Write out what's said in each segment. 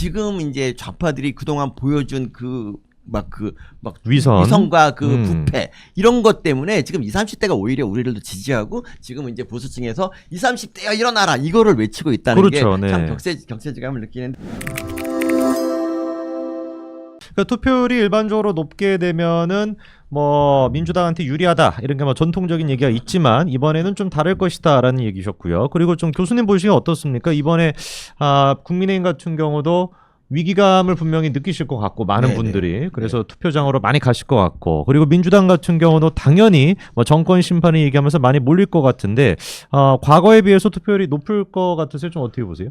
지금 이제 좌파들이 그동안 보여준 그 막 그 막 위선. 위선과 그 음. 부패 이런 것 때문에 지금 20, 30대가 오히려 우리를 더 지지하고 지금 이제 보수층에서 20, 30대야 일어나라 이거를 외치고 있다는 그렇죠, 게 참 네. 격세 격세지감을 느끼는 그러니까 투표율이 일반적으로 높게 되면은 뭐 민주당한테 유리하다 이런 게 뭐 전통적인 얘기가 있지만 이번에는 좀 다를 것이다라는 얘기셨고요. 그리고 좀 교수님 보시기 어떻습니까? 이번에 아 국민의힘 같은 경우도 위기감을 분명히 느끼실 것 같고 많은 네네. 분들이 그래서 투표장으로 많이 가실 것 같고 그리고 민주당 같은 경우도 당연히 뭐 정권 심판을 얘기하면서 많이 몰릴 것 같은데 어, 과거에 비해서 투표율이 높을 것 같으세요? 좀 어떻게 보세요?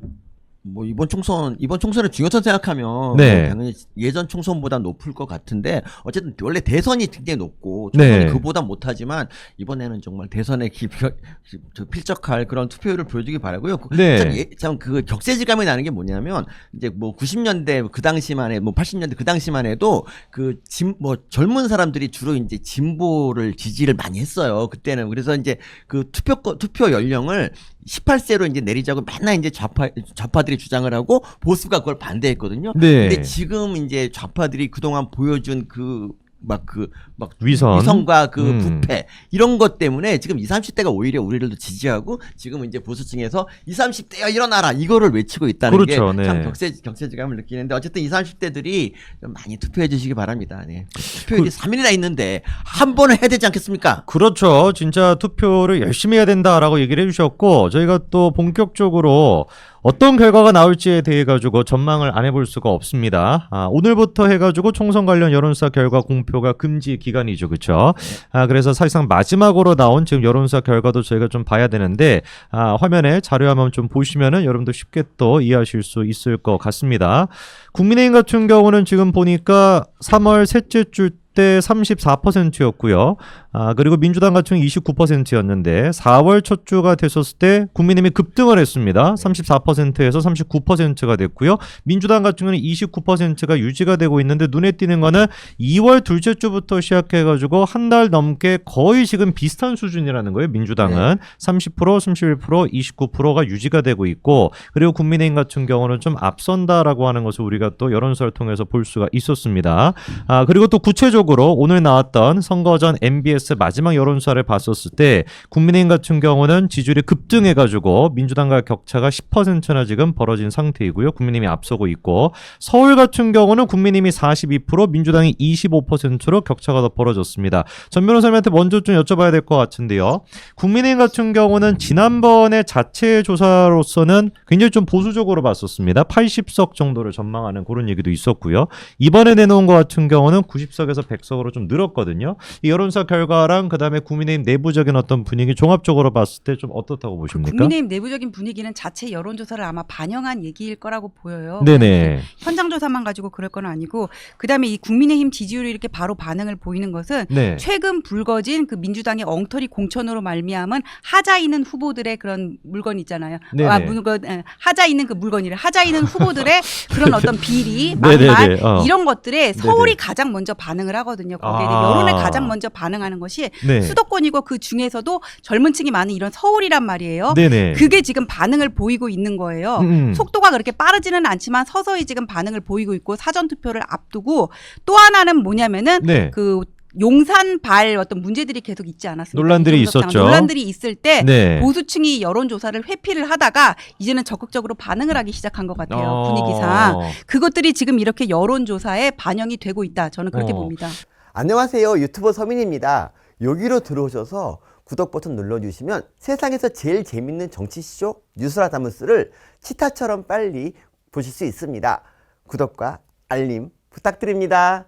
뭐 이번 총선 이번 총선의 중요성 생각하면 네. 뭐 당연히 예전 총선보다 높을 것 같은데 어쨌든 원래 대선이 굉장히 높고 총선이 네. 그보다 못하지만 이번에는 정말 대선에 기, 저 필적할 그런 투표율을 보여주기 바라고요. 그- 네. 참, 예, 참그 격세지감이 나는 게 뭐냐면 이제 뭐 90년대 그 당시만 해, 뭐 80년대 그 당시만 해도 그 진 뭐 젊은 사람들이 주로 이제 진보를 지지를 많이 했어요. 그때는 그래서 이제 그 투표 투표 연령을 18세로 이제 내리자고 맨날 이제 좌파 좌파들이 주장을 하고 보수가 그걸 반대했거든요. 네. 근데 지금 이제 좌파들이 그동안 보여준 그 막 그 막 위선. 위선과 그 음. 부패 이런 것 때문에 지금 20, 30대가 오히려 우리를 더 지지하고 지금 이제 보수층에서 20, 30대야 일어나라 이거를 외치고 있다는 그렇죠, 게 참 네. 격세 격세지감을 느끼는데 어쨌든 20, 30대들이 좀 많이 투표해 주시기 바랍니다. 네. 투표율이 그 3일이나 있는데 한 번은 해야 되지 않겠습니까? 그렇죠. 진짜 투표를 열심히 해야 된다라고 얘기를 해주셨고 저희가 또 본격적으로 어떤 결과가 나올지에 대해 가지고 전망을 안 해볼 수가 없습니다. 아, 오늘부터 해가지고 총선 관련 여론조사 결과 공표가 금지 기간이죠, 그렇죠? 아, 그래서 사실상 마지막으로 나온 지금 여론조사 결과도 저희가 좀 봐야 되는데 아, 화면에 자료 한번 좀 보시면은 여러분도 쉽게 또 이해하실 수 있을 것 같습니다. 국민의힘 같은 경우는 지금 보니까 3월 셋째 주 때 34%였고요. 아, 그리고 민주당 같은 경우 29%였는데 4월 첫 주가 됐었을 때 국민의힘이 급등을 했습니다. 34%에서 39%가 됐고요. 민주당 같은 경우는 29%가 유지가 되고 있는데 눈에 띄는 거는 2월 둘째 주부터 시작해 가지고 한 달 넘게 거의 지금 비슷한 수준이라는 거예요. 민주당은 30%, 31%, 29%가 유지가 되고 있고 그리고 국민의힘 같은 경우는 좀 앞선다라고 하는 것을 우리가 또 여론조사를 통해서 볼 수가 있었습니다. 아, 그리고 또 구체적으로 오늘 나왔던 선거 전 MBS 마지막 여론조사를 봤었을 때 국민의힘 같은 경우는 지지율이 급등해가지고 민주당과 격차가 10%나 지금 벌어진 상태이고요. 국민의힘이 앞서고 있고 서울 같은 경우는 국민의힘이 42%, 민주당이 25%로 격차가 더 벌어졌습니다. 전 변호사님한테 먼저 좀 여쭤봐야 될 것 같은데요. 국민의힘 같은 경우는 지난번에 자체 조사로서는 굉장히 좀 보수적으로 봤었습니다. 80석 정도를 전망하는 그런 얘기도 있었고요. 이번에 내놓은 것 같은 경우는 90석에서 100석으로 좀 늘었거든요. 이 여론조사 결과 랑 그다음에 국민의힘 내부적인 어떤 분위기 종합적으로 봤을 때 좀 어떻다고 보십니까? 국민의힘 내부적인 분위기는 자체 여론조사를 아마 반영한 얘기일 거라고 보여요. 네네. 현장 조사만 가지고 그럴 건 아니고 그다음에 이 국민의힘 지지율이 이렇게 바로 반응을 보이는 것은 네. 최근 불거진 그 민주당의 엉터리 공천으로 말미암은 하자 있는 후보들의 그런 물건 있잖아요. 네네. 아 물건 에, 하자 있는 그 물건이래. 하자 있는 후보들의 그런 어떤 비리. 막말 어. 이런 것들에 서울이 네네. 가장 먼저 반응을 하거든요. 거기에 아. 여론에 가장 먼저 반응하는 것이 네. 수도권이고 그 중에서도 젊은 층이 많은 이런 서울이란 말이에요. 네네. 그게 지금 반응을 보이고 있는 거예요. 음. 속도가 그렇게 빠르지는 않지만 서서히 지금 반응을 보이고 있고 사전 투표를 앞두고 또 하나는 뭐냐면은 네. 그 용산 발 어떤 문제들이 계속 있지 않았습니까? 논란들이. 있었죠. 논란들이 있을 때 네. 보수층이 여론조사를 회피를 하다가 이제는 적극적으로 반응을 하기 시작한 것 같아요. 어. 분위기상. 그것들이 지금 이렇게 여론조사에 반영이 되고 있다. 저는 그렇게 어. 봅니다. 안녕하세요. 유튜버 서민입니다. 여기로 들어오셔서 구독 버튼 눌러주시면 세상에서 제일 재밌는 정치쇼 뉴스라다무스를 치타처럼 빨리 보실 수 있습니다. 구독과 알림 부탁드립니다.